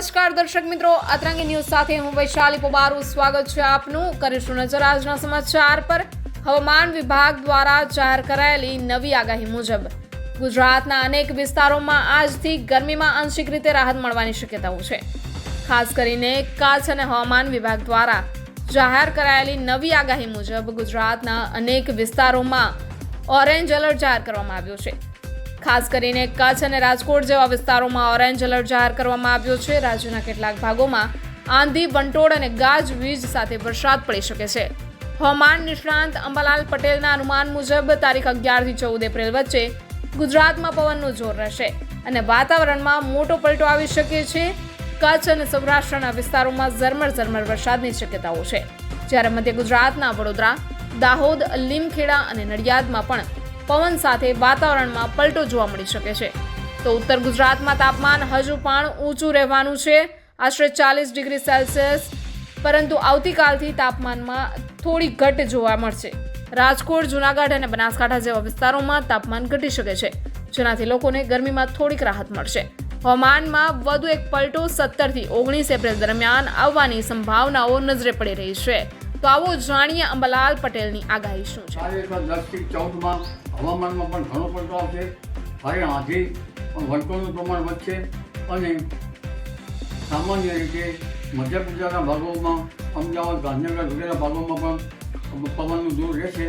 નમસ્કાર દર્શક મિત્રો, અતરંગી ન્યૂઝ સાથે હું વૈશાલી પોબારું. સ્વાગત છે આપનું. કરીશું નજર આજના સમાચાર પર. હવામાન વિભાગ દ્વારા જાહેર કરાયેલી નવી આગાહી મુજબ, ગુજરાતના અનેક વિસ્તારોમાં આજથી ગરમીમાં આંશિક રીતે રાહત મળવાની શક્યતાઓ છે. ખાસ કરીને કચ્છ અને હવામાન વિભાગ દ્વારા જાહેર કરાયેલી નવી આગાહી મુજબ ગુજરાતના અનેક વિસ્તારોમાં ઓરેન્જ એલર્ટ જાહેર કરવામાં આવ્યો છે. ખાસ કરીને કચ્છ અને રાજકોટ જેવા વિસ્તારોમાં ઓરેન્જ એલર્ટ જાહેર કરવામાં આવ્યો છે. રાજ્યના કેટલાક ભાગોમાં આંધી, વંટોળ અને ગાજવીજ સાથે વરસાદ પડી શકે છે. હવામાન નિષ્ણાંત અંબાલાલ પટેલના અનુમાન મુજબ તારીખ અગિયારથી ચૌદ એપ્રિલ વચ્ચે ગુજરાતમાં પવનનું જોર રહેશે અને વાતાવરણમાં મોટો પલટો આવી શકે છે. કચ્છ અને સૌરાષ્ટ્રના વિસ્તારોમાં ઝરમર ઝરમર વરસાદની શક્યતાઓ છે. જ્યારે મધ્ય ગુજરાતના વડોદરા, દાહોદ, લીમખેડા અને નડિયાદમાં પણ પવન સાથે વાતાવરણમાં પલટો જોવા મળી શકે છે. તો ઉત્તર ગુજરાતમાં તાપમાન હજુ પણ ઊંચું રહેવાનું છે. આશરે ચાલીસ ડિગ્રી સેલ્સિયસ, પરંતુ આવતીકાલથી તાપમાનમાં થોડી ઘટ જોવા મળશે. રાજકોટ, જૂનાગઢ અને બનાસકાંઠા જેવા વિસ્તારોમાં તાપમાન ઘટી શકે છે, જેનાથી લોકોને ગરમીમાં થોડીક રાહત મળશે. હવામાનમાં વધુ એક પલટો સત્તરથી ઓગણીસ એપ્રિલ દરમિયાન આવવાની સંભાવનાઓ નજરે પડી રહી છે. તો આવો જાણીએ અંબાલાલ પટેલની આગાહી શું છે. દસથી ચૌદમાં હવામાનમાં પણ ઘણો પડતો આવશે. ભારે આંધી પણ વંટોળનું પ્રમાણ વધશે અને સામાન્ય રીતે મધ્ય ગુજરાતના ભાગોમાં, અમદાવાદ, ગાંધીનગર વગેરે ભાગોમાં પણ પવનનું જોર રહેશે.